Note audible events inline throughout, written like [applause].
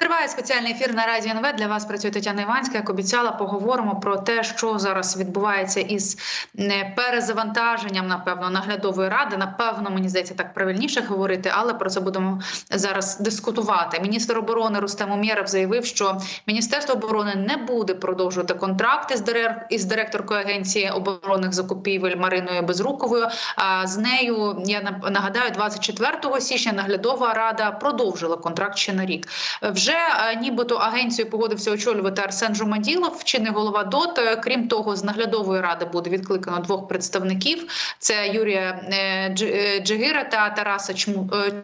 Триває спеціальний ефір на радіо НВ. Для вас працює Тетяна Іванська. Як обіцяла, поговоримо про те, що зараз відбувається із е, перезавантаженням, напевно, наглядової ради. Напевно, мені здається, так правильніше говорити, але про це будемо зараз дискутувати. Міністр оборони Рустем Умєров заявив, що міністерство оборони не буде продовжувати контракти з із директоркою агенції оборонних закупівель Мариною Безруковою. А з нею я нагадаю, 24 січня наглядова рада продовжила контракт ще на рік. Вже е, нібито агенцію погодився очолювати Арсен Жумаділов, чинний голова ДОТ. Е, Крім того, з наглядової ради буде відкликано двох представників: це Юрія е, Дж- Джигира та Тараса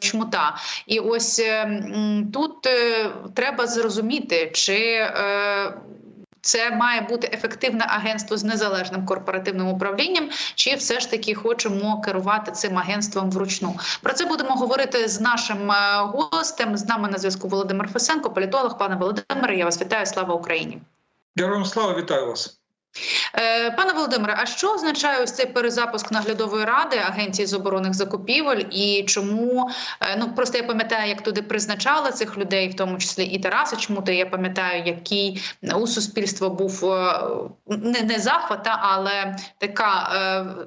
Чмута. І ось е, тут треба зрозуміти, чи це має бути ефективне агентство з незалежним корпоративним управлінням, чи все ж таки хочемо керувати цим агентством вручну. Про це будемо говорити з нашим е, гостем. З нами на зв'язку Володимир Фесенко, політолог. Пане Володимире, я вас вітаю. Слава Україні. Героям слава, вітаю вас. Е, Пане Володимире, а що означає ось цей перезапуск наглядової ради агенції з оборонних закупівель? І чому е, ну просто я пам'ятаю, як туди призначали цих людей, в тому числі і Тараса Чмута. Я пам'ятаю, який у суспільства був е, не, не захвата, але така.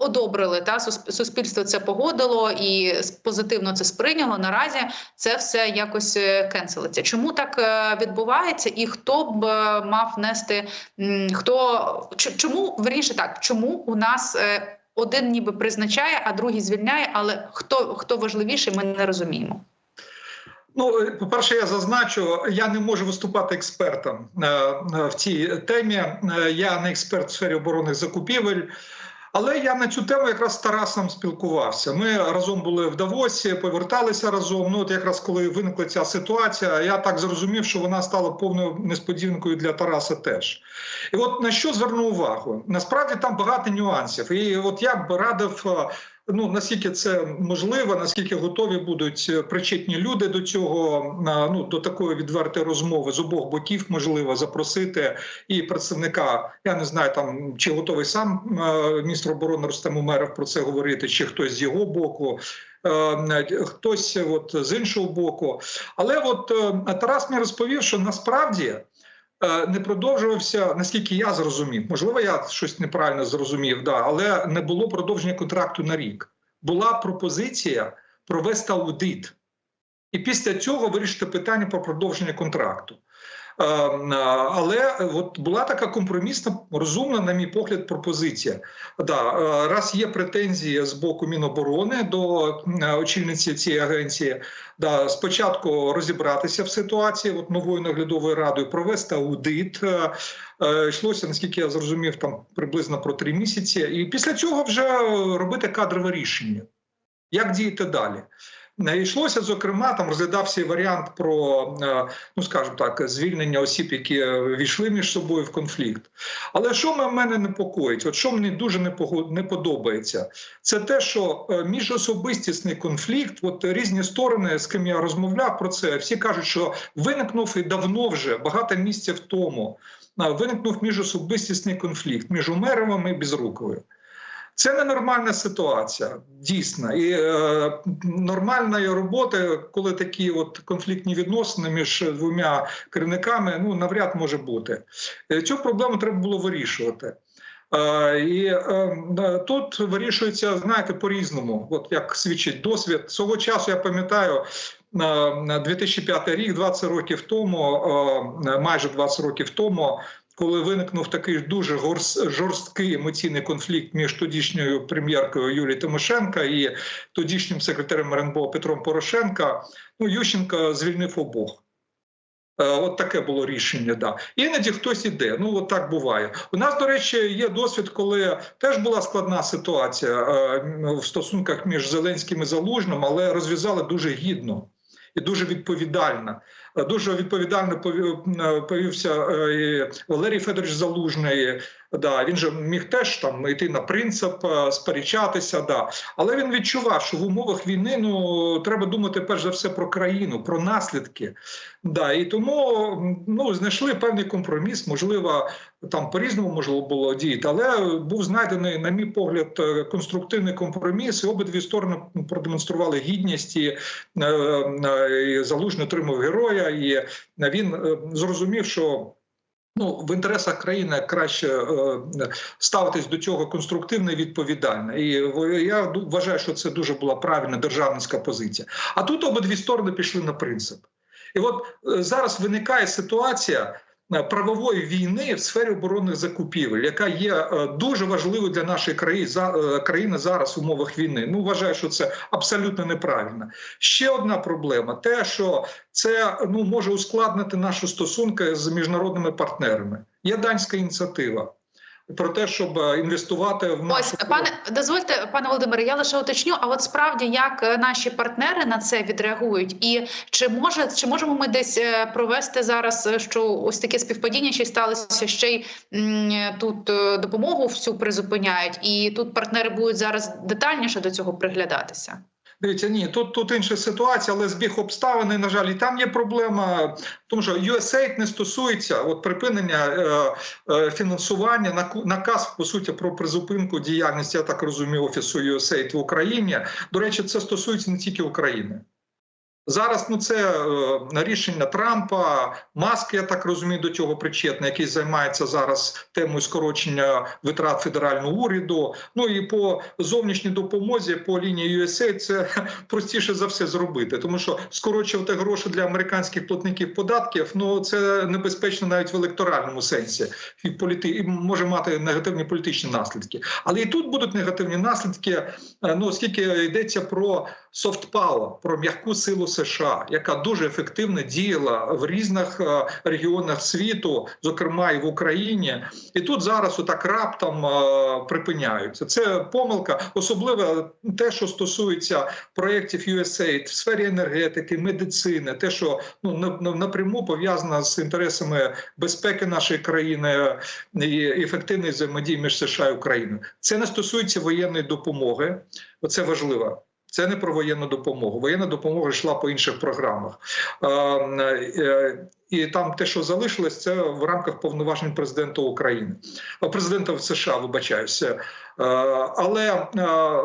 Одобрили та сус- суспільство це погодило і позитивно це сприйняло. Наразі це все якось е, кенселиться. Чому так е, відбувається, і хто б е, мав нести хто чому верніше так, чому у нас один ніби призначає, а другий звільняє, але хто хто важливіший, ми не розуміємо. Ну, е, по-перше, я зазначу, я не можу виступати експертом в цій темі. Я не експерт в сфері оборонних закупівель. Але я на цю тему якраз з Тарасом спілкувався. Ми разом були в Давосі, поверталися разом. Ну, от якраз коли виникла ця ситуація, я так зрозумів, що вона стала повною несподіванкою для Тараса теж. І от на що зверну увагу? Насправді там багато нюансів. І от я б радив. Ну наскільки це можливо, наскільки готові будуть е, причетні люди до цього, ну до такої відвертої розмови з обох боків, можливо, запросити і представника. Я не знаю, там чи готовий сам е, міністр оборони Рустем Умеров про це говорити, чи хтось з його боку. е, Хтось от з іншого боку, але от Тарас мені розповів, що насправді не продовжувався, наскільки я зрозумів. Можливо, я щось неправильно зрозумів, да, але не було продовження контракту на рік. Була пропозиція провести аудит, і після цього вирішити питання про продовження контракту. Е, Але от була така компромісна, розумна, на мій погляд, пропозиція. Да, е, раз є претензії з боку Міноборони до е, очільниці цієї агенції, да, спочатку розібратися в ситуації от новою наглядовою радою, провести аудит. Йшлося, наскільки я зрозумів, там приблизно про три місяці, і після цього вже робити кадрове рішення. Як діяти далі? Йшлося, зокрема, там розглядався варіант про, е, ну скажімо так, звільнення осіб, які е, війшли між собою в конфлікт. Але що мене непокоїть? От що мені дуже не подобається, це те, що е, міжособистісний конфлікт, от різні сторони, з ким я розмовляв про це, всі кажуть, що виникнув і давно вже багато місяців тому. е, Виникнув міжособистісний конфлікт між Умеровим і Безруковою. Це ненормальна ситуація, дійсно. І е, нормальної роботи, коли такі от конфліктні відносини між двома керівниками, ну навряд може бути. Е, Цю проблему треба було вирішувати. Е, і е, тут вирішується, знаєте, по-різному, от як свідчить досвід. Свого часу я пам'ятаю. на- на 2005 рік, 20 років тому, е, майже 20 років тому, коли виникнув такий дуже жорсткий емоційний конфлікт між тодішньою прем'єркою Юлією Тимошенко і тодішнім секретарем РНБО Петром Порошенка, ну Ющенко звільнив обох. Е, От таке було рішення. Да. Іноді хтось іде. Ну от так буває. У нас, до речі, є досвід, коли теж була складна ситуація е, в стосунках між Зеленським і Залужним, але розв'язали дуже гідно і дуже відповідально. Дуже відповідально е, повівся е, і Валерій Федорович Залужний. Да, він же міг теж там йти на принцип, е, сперечатися. Да. Але він відчував, що в умовах війни ну треба думати перш за все про країну, про наслідки. Да, і тому ну знайшли певний компроміс. Можливо, там по-різному можливо було діяти, але був знайдений, на мій погляд, е, конструктивний компроміс. І обидві сторони продемонстрували гідність і, е, і залужний отримав героя, і він зрозумів, що. Ну, в інтересах країни краще е, ставитись до цього конструктивно і відповідально. І я вважаю, що це дуже була правильна державницька позиція. А тут обидві сторони пішли на принцип. І от е, зараз виникає ситуація правової війни в сфері оборонних закупівель, яка є е, дуже важливою для нашої е, країни зараз в умовах війни. Ну вважаю, що це абсолютно неправильно. Ще одна проблема: те, що це ну може ускладнити наші стосунки з міжнародними партнерами. Є данська ініціатива про те, щоб е, інвестувати в нашу Ось пане дозвольте, пане Володимире, я лише уточню. А от справді як е, наші партнери на це відреагують, і чи може чи можемо ми десь е, провести зараз, що ось таке співпадіння ще сталося ще й тут допомогу всю призупиняють, і тут партнери будуть зараз детальніше до цього приглядатися. Дивіться, ні, тут тут інша ситуація, але збіг обставин, на жаль, і там є проблема, тому що USAID не стосується от припинення е, е, фінансування на, наказ по суті про призупинку діяльності, я так розумію, офісу USAID в Україні. До речі, це стосується не тільки України. Зараз ну це е, рішення Трампа, Маск, я так розумію, до цього причетний, який займається зараз темою скорочення витрат федерального уряду. Ну і по зовнішній допомозі по лінії USA це [laughs] простіше за все зробити, тому що скорочувати гроші для американських платників податків ну це небезпечно навіть в електоральному сенсі, і політи і може мати негативні політичні наслідки. Але і тут будуть негативні наслідки. е, Ну оскільки йдеться про power, про м'яку силу США, яка дуже ефективно діяла в різних е, регіонах світу, зокрема і в Україні. І тут зараз отак раптом е, припиняються. Це помилка, особливо те, що стосується проєктів USAID в сфері енергетики, медицини, те, що ну на- на- напряму пов'язано з інтересами безпеки нашої країни і ефективної взаємодії між США і Україною. Це не стосується воєнної допомоги. Оце важливо. Це не про воєнну допомогу. Воєнна допомога йшла по інших програмах. Е, е, І там те, що залишилось, це в рамках повноважень президента України, президента США, вибачаюся. Е, Але е,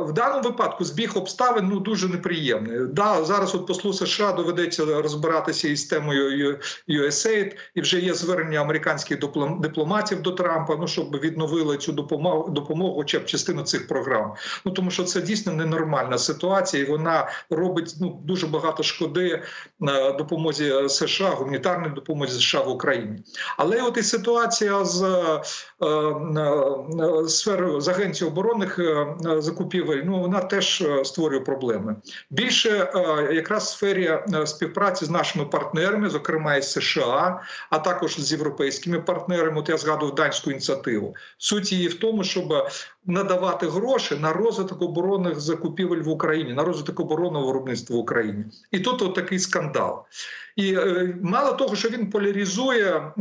в даному випадку збіг обставин ну дуже неприємний. Да, зараз от послу США доведеться розбиратися із темою USAID, і вже є звернення американських диплом- дипломатів до Трампа. Ну щоб відновили цю допомогу, допомогу, б частину цих програм. Ну тому що це дійсно ненормальна ситуація, і вона робить ну дуже багато шкоди на допомозі США, гуманітарній допомозі США в Україні. Але от і ситуація з е, е, сферою з агенцією оборонних е, закупівель, ну вона теж е, створює проблеми. Більше е, якраз в сфері е, співпраці з нашими партнерами, зокрема із США, а також з європейськими партнерами. От я згадував данську ініціативу. Суть її в тому, щоб надавати гроші на розвиток оборонних закупівель в Україні, на розвиток оборонного виробництва в Україні. І тут от такий скандал. І е, мало того, що він поляризує е,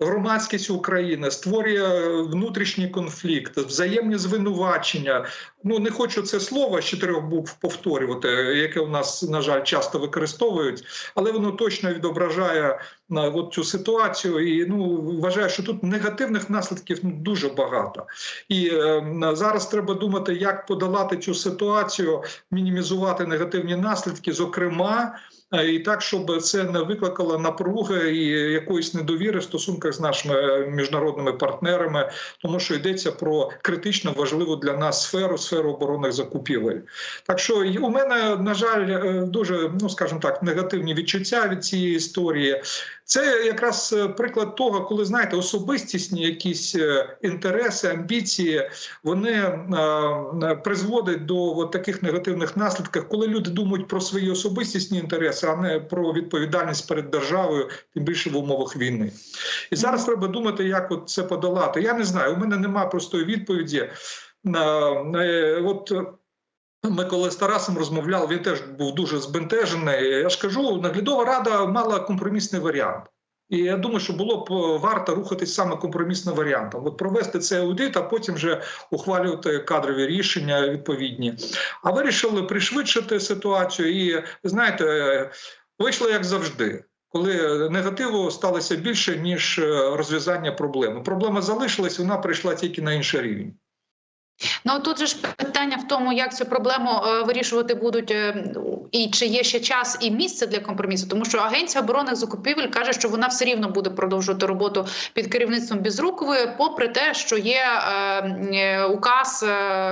громадськість України, створює внутрішній конфлікт, взаємні звинувачення. Ну не хочу це слово з чотирьох букв повторювати, яке у нас на жаль часто використовують, але воно точно відображає на от цю ситуацію. І ну вважаю, що тут негативних наслідків ну, дуже багато. І е, зараз треба думати, як подолати цю ситуацію, мінімізувати негативні наслідки, зокрема. Е, І так, щоб це не викликало напруги і якоїсь недовіри в стосунках з нашими е, міжнародними партнерами, тому що йдеться про критично важливу для нас сферу, сферу оборонних закупівель. Так що у мене, на жаль, е, дуже ну скажімо так, негативні відчуття від цієї історії. Це якраз е, приклад того, коли знаєте, особистісні якісь е, інтереси, амбіції, вони е, призводять до от таких негативних наслідків, коли люди думають про свої особистісні інтереси, а не про відповідальність перед державою, тим більше в умовах війни. І зараз треба думати, як от це подолати. Я не знаю, у мене немає простої відповіді. От Ми коли з Тарасом розмовляли, він теж був дуже збентежений. Я ж кажу, наглядова рада мала компромісний варіант. І я думаю, що було б е, варто рухатись саме компромісним варіантом. От провести цей аудит, а потім вже ухвалювати кадрові рішення відповідні. А вирішили пришвидшити ситуацію. І знаєте, е, вийшло як завжди. Коли негативу сталося більше ніж е, розв'язання проблеми. Проблема залишилась, вона прийшла тільки на інший рівень. Ну тут же ж питання в тому, як цю проблему е, вирішувати будуть, е, і чи є ще час і місце для компромісу, тому що агенція оборонних закупівель каже, що вона все рівно буде продовжувати роботу під керівництвом Безрукової, попри те, що є е, указ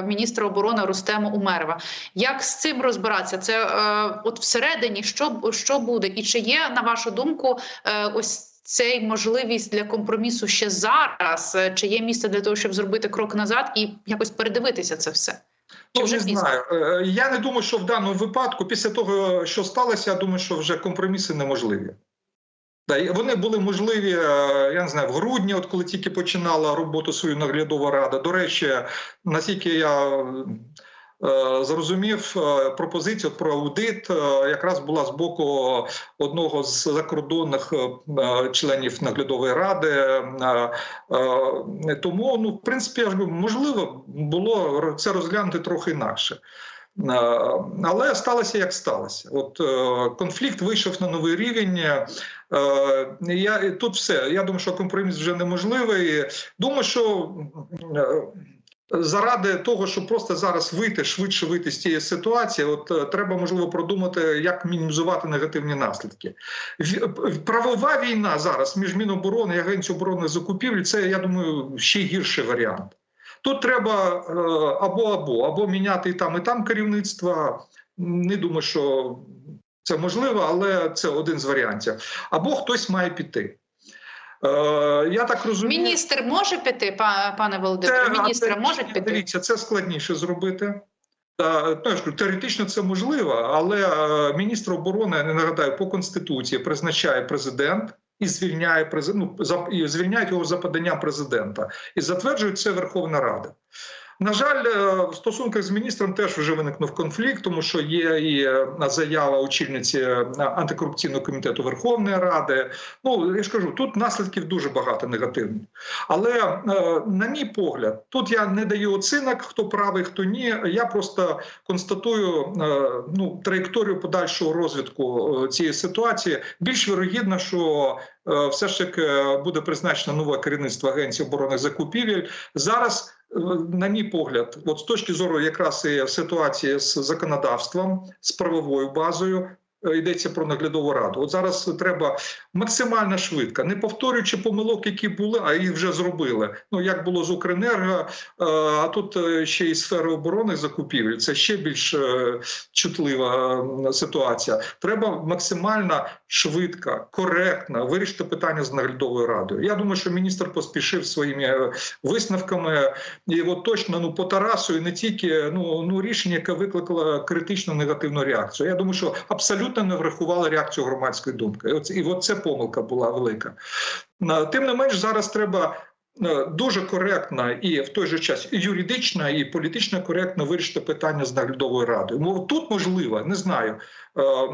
міністра оборони Рустема Умерова. Як з цим розбиратися? Це от всередині що, що буде, і чи є на вашу думку ось. Цей можливість для компромісу ще зараз, Е, чи є місце для того, щоб зробити крок назад і якось передивитися це все? Ну, вже не знаю. Е, Я не думаю, що в даному випадку, після того, що сталося, я думаю, що вже компроміси неможливі. Вони були можливі, е, я не знаю, в грудні, от коли тільки починала роботу свою наглядова рада. До речі, наскільки я е, зрозумів, е, пропозиція про аудит е, якраз була з боку одного з закордонних е, членів наглядової ради. Е, е, Тому, ну, в принципі, я ж говорю, можливо було це розглянути трохи інакше. Е, Але сталося як сталося. От е, конфлікт вийшов на новий рівень. Е, Я тут все. Я думаю, що компроміс вже неможливий. Думаю, що е, заради того, щоб просто зараз вийти швидше вийти з цієї ситуації, от е, треба можливо продумати, як мінімізувати негативні наслідки. Правова війна зараз між Міноборони і Агенцією оборонних закупівель. Це я думаю ще гірший варіант. Тут треба е, або або або міняти і там, і там керівництво. Не думаю, що це можливо, але це один з варіантів. Або хтось має піти. Е, я так розумію, Міністр може піти, па- пане Володимире? Міністр може піти? Дивіться, це складніше зробити. Ну, теоретично це можливо, але е, міністр оборони, не нагадаю, по конституції призначає президент і звільняє президент, ну, за, і звільняють його за поданням президента і затверджує це Верховна Рада. На жаль, е, в стосунках з міністром теж вже виникнув конфлікт, тому що є і е, заява очільниці е, антикорупційного комітету Верховної Ради. Ну я ж кажу, тут наслідків дуже багато негативних. Але е, на мій погляд, тут я не даю оцінок, хто правий, хто ні. Я просто констатую е, ну траєкторію подальшого розвитку е, цієї ситуації. Більш вірогідно, що е, все ж таки буде призначено нове керівництво агенції оборонних закупівель. Зараз, е, на мій погляд, от з точки зору якраз і ситуації з законодавством, з правовою базою. Е, Йдеться про наглядову раду. От зараз треба максимально швидко, не повторюючи помилок, які були, а їх вже зробили. Ну як було з Укренерго, е, а тут е, ще й сфера оборони закупівель. Це ще більш чутлива ситуація. Треба максимально швидко, коректно вирішити питання з наглядовою радою. Я думаю, що міністр поспішив своїми висновками, і от точно ну по Тарасу і не тільки ну ну рішення, яке викликало критичну негативну реакцію. Я думаю, що абсолютно не врахували реакцію громадської думки. І от, і от це помилка була велика. Е, Тим не менш, зараз треба. е, Дуже коректно і в той же час і юридично і політично коректно вирішити питання з наглядовою радою. Мов тут можливо, не знаю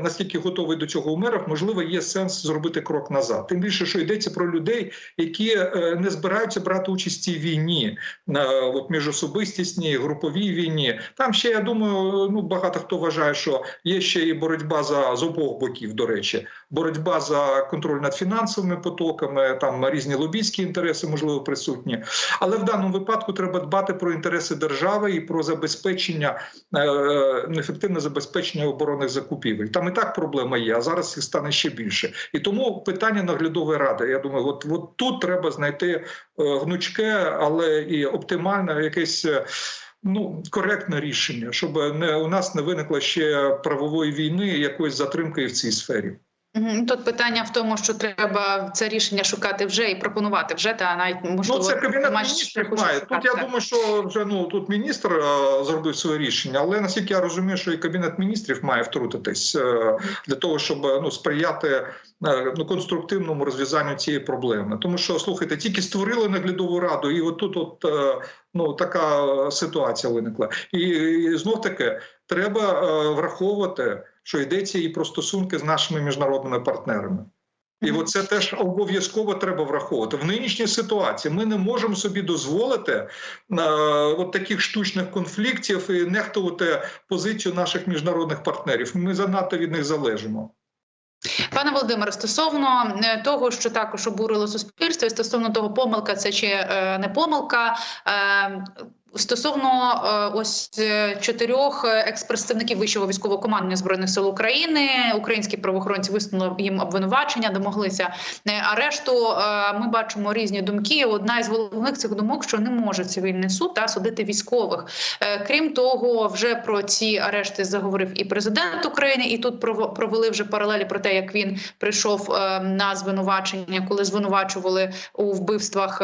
наскільки готовий до цього Умеров, можливо, є сенс зробити крок назад. Тим більше, що йдеться про людей, які е, не збираються брати участь в цій війні, е, от міжособистісній, груповій війні. Там ще я думаю, ну багато хто вважає, що є ще і боротьба за з обох боків. До речі, боротьба за контроль над фінансовими потоками, там різні лобійські інтереси, можливо, присутні. Але в даному випадку треба дбати про інтереси держави і про забезпечення е, ефективне забезпечення оборонних закупівель. Там і так проблема є, а зараз їх стане ще більше. І тому питання наглядової ради. Я думаю, от, от тут треба знайти е, гнучке, але і оптимальне якесь. е, Ну, коректне рішення, щоб не у нас не виникло ще правової війни, якоїсь затримки в цій сфері. Мгм. Тут питання в тому, що треба це рішення шукати вже і пропонувати вже, та навіть можливо Ну, це кабінет міністрів має. шукати, Тут я думаю, що вже ну тут міністр е, зробив своє рішення, але наскільки я розумію, що і кабінет міністрів має втрутитись е, для того, щоб ну сприяти е, ну конструктивному розв'язанню цієї проблеми. Тому що слухайте, тільки створили наглядову раду, і отут, от е, ну така ситуація виникла. І, і знов таки треба е, враховувати, що йдеться і про стосунки з нашими міжнародними партнерами. І оце теж обов'язково треба враховувати. В нинішній ситуації ми не можемо собі дозволити е, от таких штучних конфліктів і нехтувати позицію наших міжнародних партнерів. Ми занадто від них залежимо. Пане Володимире, стосовно е, того, що також обурило суспільство, і стосовно того, помилка це чи е, не помилка. е, Стосовно е, ось е, чотирьох е, екс-представників вищого військового командування збройних сил України, українські правоохоронці висунули їм обвинувачення, домоглися арешту. Ми бачимо різні думки. Одна із головних цих думок, що не може цивільний суд та судити військових. Крім того, вже про ці арешти заговорив і президент України, і тут провели вже паралелі про те, як він прийшов на звинувачення, коли звинувачували у вбивствах.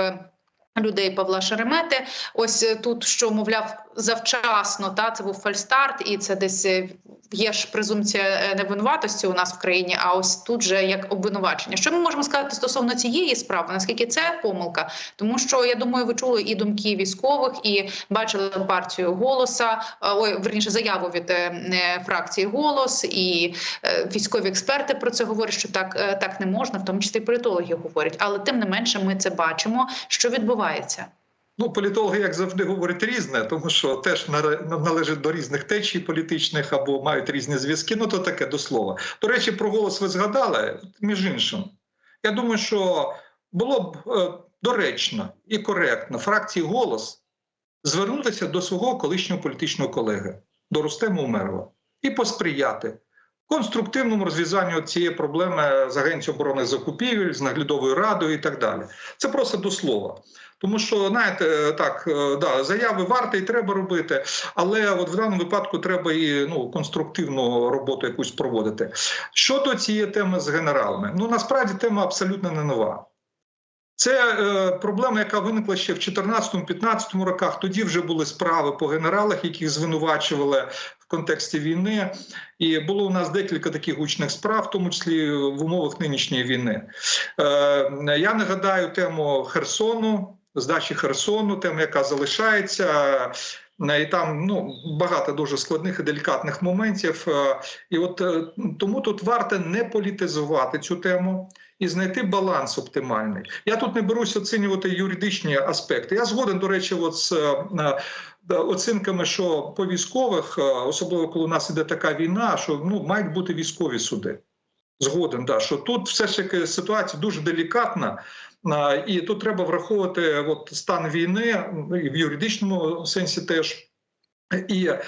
Людей Павла Шеремети, ось е, тут що мовляв завчасно, та це був фальстарт, і це десь е, є ж презумпція е, невинуватості у нас в країні. А ось тут же як обвинувачення. Що ми можемо сказати стосовно цієї справи? Наскільки це помилка? Тому що я думаю, ви чули і думки військових, і бачили партію голоса. е, Ой, верніше заяву від фракції голос, і військові експерти про це говорять, що так, так не можна, в тому числі політологи говорять. Але тим не менше, ми це бачимо, що відбувається. Ну, політологи, як завжди, говорять різне, тому що теж належать до різних течій політичних або мають різні зв'язки. Ну, то таке до слова. До речі, про голос ви згадали, між іншим. Я думаю, що було б е, доречно і коректно фракції голос звернутися до свого колишнього політичного колеги, до Рустема Умерова, і посприяти конструктивному розв'язанню цієї проблеми з Агенцією оборони закупівель, з наглядовою радою і так далі. Це просто до слова. Тому що, знаєте, так, е, да, заяви варто і треба робити, але от в даному випадку треба і ну, конструктивну роботу якусь проводити. Щодо цієї теми з генералами, ну насправді тема абсолютно не нова. Це е, проблема, яка виникла ще в 2014-2015 роках. Тоді вже були справи по генералах, яких звинувачували в контексті війни. І було у нас декілька таких гучних справ, в тому числі в умовах нинішньої війни. Е, я нагадаю тему Херсону, здачі Херсону, тему, яка залишається. Е, І там ну багато дуже складних і делікатних моментів. Е, І от е, тому тут варто не політизувати цю тему і знайти баланс оптимальний. Я тут не беруся оцінювати юридичні аспекти. Я згоден, до речі, от з оцінками, що по військових, особливо коли у нас іде така війна, що ну мають бути військові суди. Згоден, да, що тут все ж таки ситуація дуже делікатна, і тут треба враховувати от, стан війни ну, в юридичному сенсі теж. І е,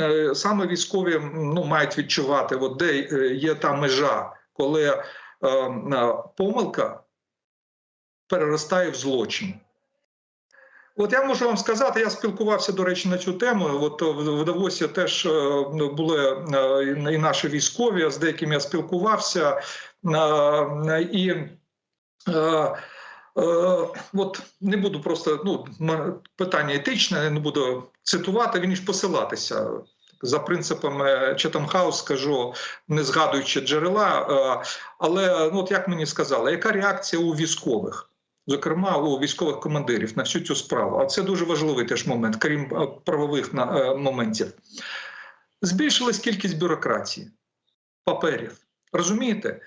е, саме військові ну, мають відчувати, от, де е, є та межа, коли е, е, помилка переростає в злочин. От я можу вам сказати, я спілкувався, до речі, на цю тему. От в Давосі теж е, були і наші військові, з деякими я спілкувався. І от не буду просто ну, питання етичне, не буду цитувати, він ж посилатися. За принципами Chatham House скажу, не згадуючи джерела. е, Але ну, от як мені сказали, яка реакція у військових? зокрема у військових командирів на всю цю справу. А це дуже важливий теж момент, крім е, правових е, моментів. Збільшилась кількість бюрократії, паперів. Розумієте?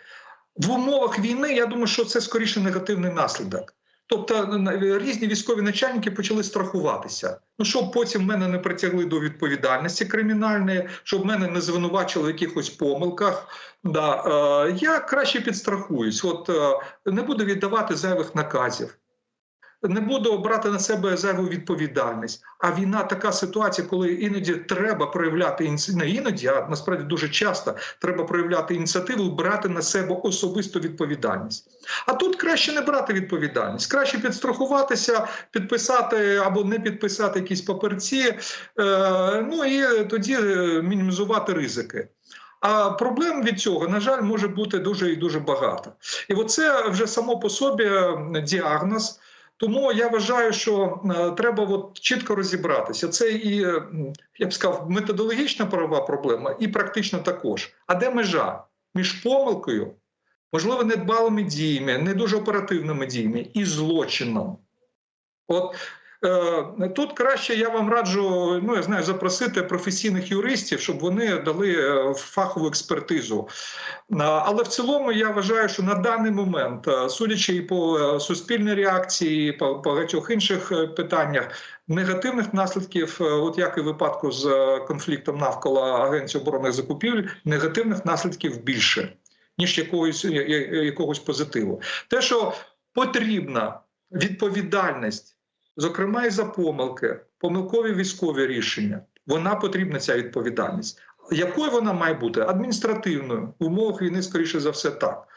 В умовах війни я думаю, що це скоріше негативний наслідок. Тобто на- різні військові начальники почали страхуватися. Ну щоб потім мене не притягли до відповідальності кримінальної, щоб мене не звинувачили в якихось помилках. Да, е, я краще підстрахуюсь. От е, не буду віддавати зайвих наказів. Не буду брати на себе зайву відповідальність. А війна така ситуація, коли іноді треба проявляти не іноді, а насправді дуже часто треба проявляти ініціативу, брати на себе особисту відповідальність. А тут краще не брати відповідальність, краще підстрахуватися, підписати або не підписати якісь паперці. Е, ну і тоді е, мінімізувати ризики. А проблем від цього, на жаль, може бути дуже і дуже багато. І оце вже само по собі е, діагноз. Тому я вважаю, що е, треба от чітко розібратися. Це і, я б сказав, методологічна правова проблема, і практично також. А де межа між помилкою, можливо, недбалими діями, не дуже оперативними діями і злочином? От Тут краще я вам раджу, ну я знаю, запросити професійних юристів, щоб вони дали е, фахову експертизу. Але в цілому я вважаю, що на даний момент, е, судячи і по е, суспільній реакції, і по багатьох інших е, питаннях, негативних наслідків, е, от як і в випадку з е, конфліктом навколо Агенції оборонних закупівель, негативних наслідків більше ніж якогось, якогось позитиву. Те, що потрібна відповідальність, зокрема і за помилки, помилкові військові рішення, вона потрібна ця відповідальність. Якою вона має бути? Адміністративною в умовах війни, скоріше за все, так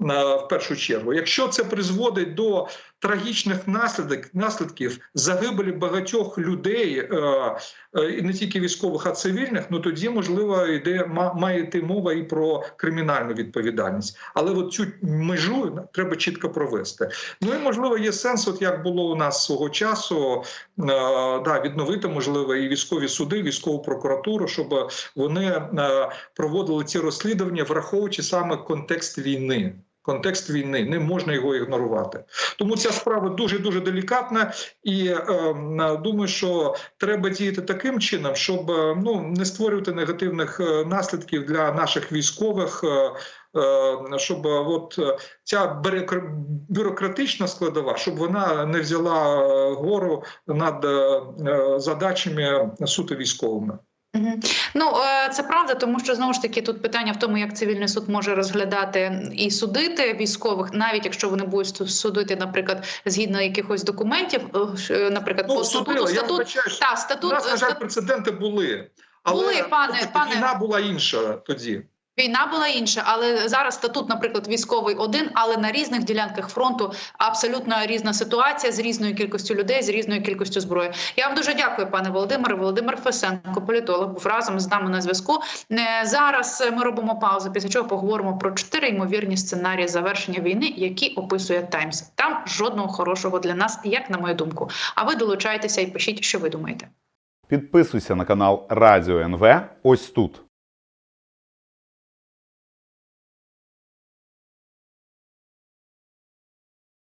в першу чергу. Якщо це призводить до трагічних наслідок, наслідків загибелі багатьох людей, е, е, не тільки військових, а цивільних, ну тоді можливо йде ма- має йти мова і про кримінальну відповідальність. Але от цю межу треба чітко провести. Ну і можливо є сенс, от як було у нас свого часу, е, да, відновити можливо і військові суди, військову прокуратуру, щоб вони проводили ці розслідування, враховуючи саме контекст війни. Контекст війни не можна його ігнорувати. Тому ця справа дуже дуже делікатна, і е, думаю, що треба діяти таким чином, щоб е, ну не створювати негативних е, наслідків для наших військових. е, Щоб от ця бюрокра- бюрократична складова, щоб вона не взяла гору над задачами суто військовими. Ну е, це правда, тому що знову ж таки тут питання в тому, як цивільний суд може розглядати і судити військових, навіть якщо вони будуть су- судити, наприклад, згідно якихось документів, наприклад, ш- е, наприклад, по статуту, судили, статут я статут та у статут нас, на е, жаль, прецеденти були. Але Були, пане- пане- війна була інша тоді. Війна була інша, але зараз статут, наприклад, військовий один, але на різних ділянках фронту абсолютно різна ситуація з різною кількістю людей, з різною кількістю зброї. Я вам дуже дякую, пане Володимире. Володимир Фесенко, політолог, був разом з нами на зв'язку. Е, Зараз ми робимо паузу. Після чого поговоримо про чотири ймовірні сценарії завершення війни, які описує Таймс. Там жодного хорошого для нас, як на мою думку. А ви долучайтеся і пишіть, що ви думаєте. Підписуйся на канал Радіо НВ ось тут.